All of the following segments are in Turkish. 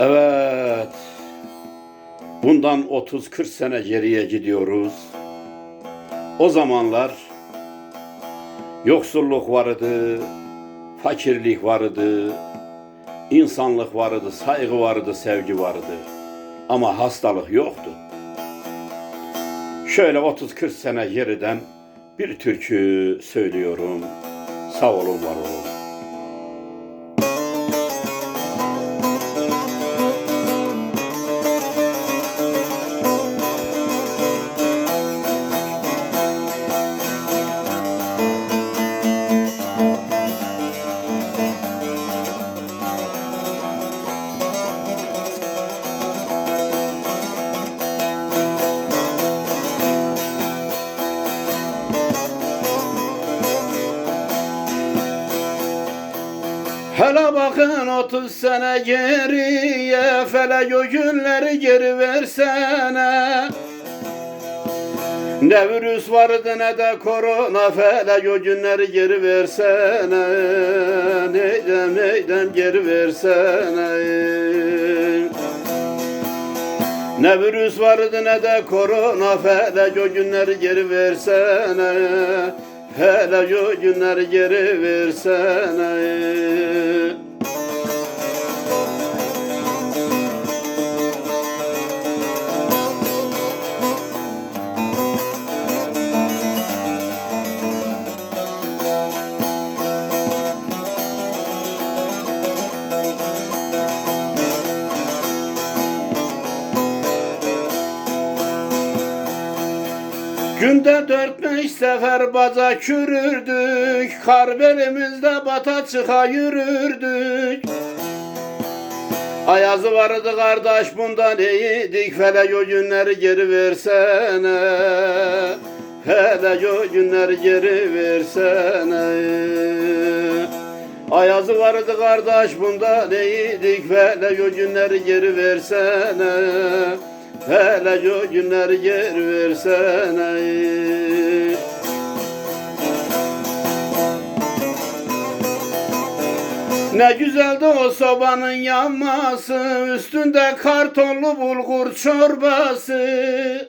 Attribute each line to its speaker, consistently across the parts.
Speaker 1: Evet. Bundan 30-40 sene geriye gidiyoruz. O zamanlar yoksulluk vardı, fakirlik vardı, insanlık vardı, saygı vardı, sevgi vardı. Ama hastalık yoktu. Şöyle 30-40 sene geriden bir türkü söylüyorum. Sağ olun, var olun. 30 sene geriye Felek o günleri geri versene. Ne virüs vardı ne de korona Felek o günleri geri versene. Neydem neydem geri versene. Ne virüs vardı ne de korona Felek o günleri geri versene. Hele o günleri geri versene Günde dört beş sefer baza kürürdük Kar belimizde bata çıka yürürdük. Ayazı vardı kardeş bundan iyiydik. Felek o günleri geri versene. Felek o günleri geri versene. Ayazı vardı kardeş bundan iyiydik. Felek o günleri geri versene Hele o günleri geri versene Ne güzeldi o sobanın yanması Üstünde kartonlu bulgur çorbası.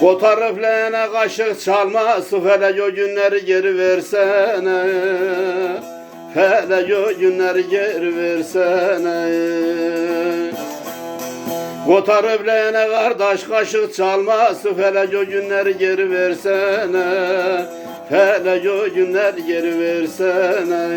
Speaker 1: Kotarıp leğene kaşık çalması Hele o günleri geri versene Hele o günleri geri versene Kotarıp leğene kardeş kaşık çalması Hele o günleri geri versene Hele o günleri geri versene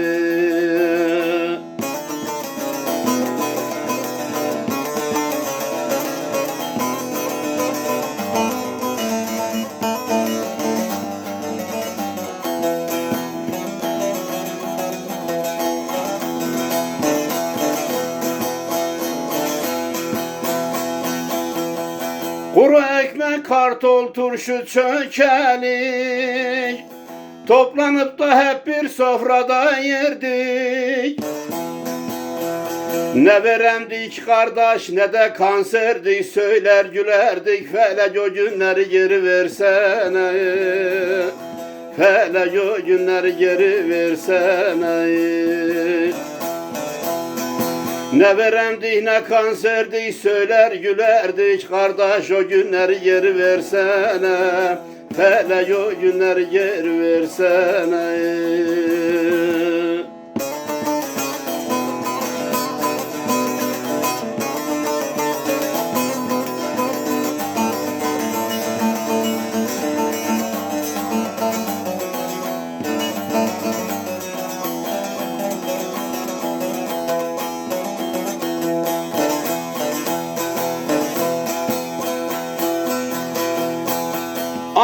Speaker 1: Kuru ekmek, kartol, turşu, çökelik. Toplanıp da hep bir sofrada yerdik. Ne veremdik kardeş ne de kanserdik. Söyler gülerdik felek o günleri geri versene. Felek o günleri geri versene ne veremdik ne kanserdik söyler gülerdik Kardeş o günleri geri versene. Hele o günleri geri versene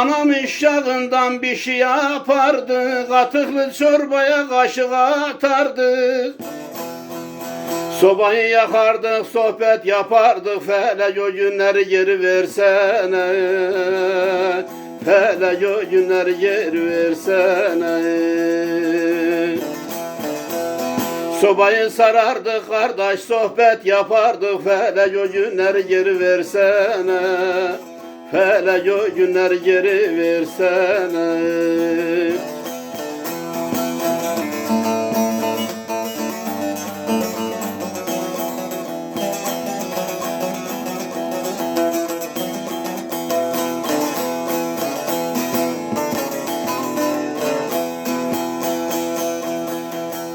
Speaker 1: Anam işyağından bir şey yapardı Katıklı çorbaya kaşık atardı. Sobayı yakardık, sohbet yapardık Felek o günleri geri versene. Felek o günleri geri versene. Sobayı sarardık kardeş, sohbet yapardık Felek o günleri geri versene Hele o günler geri versene.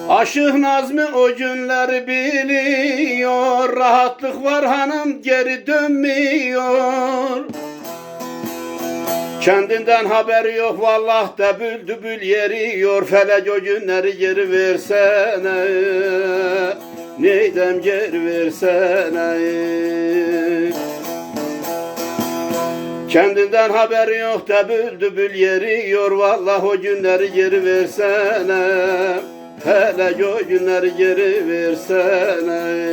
Speaker 1: Aşık Nazmi o günleri biliyor. Rahatlık var hanım geri dönmüyor. Kendinden haberi yok vallah da bülbül yeriyor Felek o günleri geri versene Neydem geri versene. Kendinden haberi yok da bülbül yeriyor Vallah o günleri geri versene Hele o günleri geri versene